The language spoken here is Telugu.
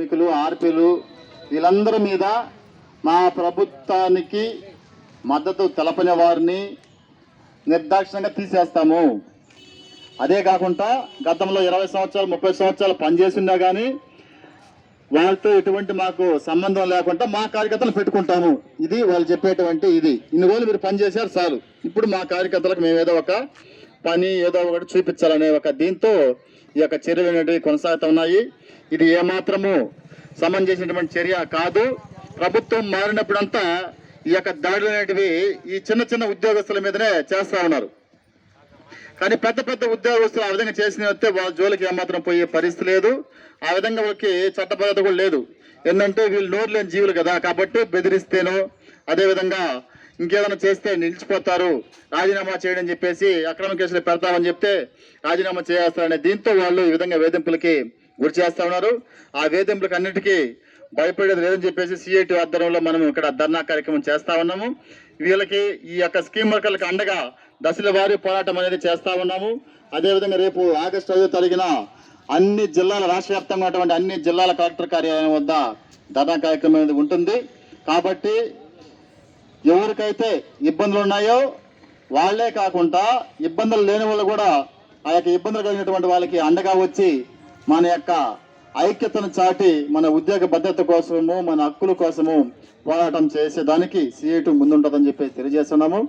కార్మికులు ఆర్పీలు వీళ్ళందరి మీద మా ప్రభుత్వానికి మద్దతు తెలపని వారిని నిర్దాక్షిణంగా తీసేస్తాము. అదే కాకుండా గతంలో ఇరవై సంవత్సరాలు ముప్పై సంవత్సరాలు పనిచేసిందా కానీ వాళ్ళతో ఎటువంటి మాకు సంబంధం లేకుండా మా కార్యకర్తలు పెట్టుకుంటాము. ఇది వాళ్ళు చెప్పేటువంటి ఇది. ఇన్ని రోజులు మీరు పనిచేశారు చాలు. ఇప్పుడు మా కార్యకర్తలకు మేము ఏదో ఒక పని ఏదో ఒకటి చూపించాలనే ఒక దీంతో ఈ యొక్క చర్యలు అనేటివి కొనసాగుతూ ఉన్నాయి ఇది ఏమాత్రము సమంజసినటువంటి చర్య కాదు. ప్రభుత్వం మారినప్పుడంతా ఈ యొక్క దాడులు అనేటివి ఈ చిన్న చిన్న ఉద్యోగస్తుల మీదనే చేస్తా ఉన్నారు. కానీ పెద్ద పెద్ద ఉద్యోగస్తులు ఆ విధంగా చేసిన వస్తే వాళ్ళ జోలికి ఏమాత్రం పోయే పరిస్థితి లేదు. ఆ విధంగా వాళ్ళకి చట్టబద్ధత కూడా లేదు. ఏంటంటే వీళ్ళు నోరు లేని జీవులు కదా. కాబట్టి బెదిరిస్తేనో అదేవిధంగా ఇంకేదైనా చేస్తే నిలిచిపోతారు. రాజీనామా చేయడం చెప్పేసి అక్రమ కేసులు పెడతామని చెప్తే రాజీనామా చేస్తారనే దీంతో వాళ్ళు ఈ విధంగా వేధింపులకి గురి చేస్తా ఉన్నారు. ఆ వేధింపులకు అన్నిటికీ భయపడేది లేదని చెప్పేసి సిఐటి ఆధ్వర్యంలో మనం ఇక్కడ ధర్నా కార్యక్రమం చేస్తా ఉన్నాము. వీళ్ళకి ఈ యొక్క స్కీమ్ వర్కర్లకు అండగా దశల వారి పోరాటం అనేది చేస్తా ఉన్నాము. అదేవిధంగా రేపు ఆగస్టు ఐదో తారీఖున అన్ని జిల్లాల రాష్ట్ర వ్యాప్తంగా అన్ని జిల్లాల కలెక్టర్ కార్యాలయం వద్ద ధర్నా కార్యక్రమం అనేది ఉంటుంది. కాబట్టి ఎవరికైతే ఇబ్బందులు ఉన్నాయో వాళ్ళే కాకుండా ఇబ్బందులు లేని వాళ్ళు కూడా ఆ యొక్క ఇబ్బందులు కలిగినటువంటి వాళ్ళకి అండగా వచ్చి మన యొక్క ఐక్యతను చాటి మన ఉద్యోగ భద్రత కోసము మన హక్కుల కోసము పోరాటం చేసేదానికి సీటు ముందుంటుందని చెప్పి తెలియజేస్తున్నాము.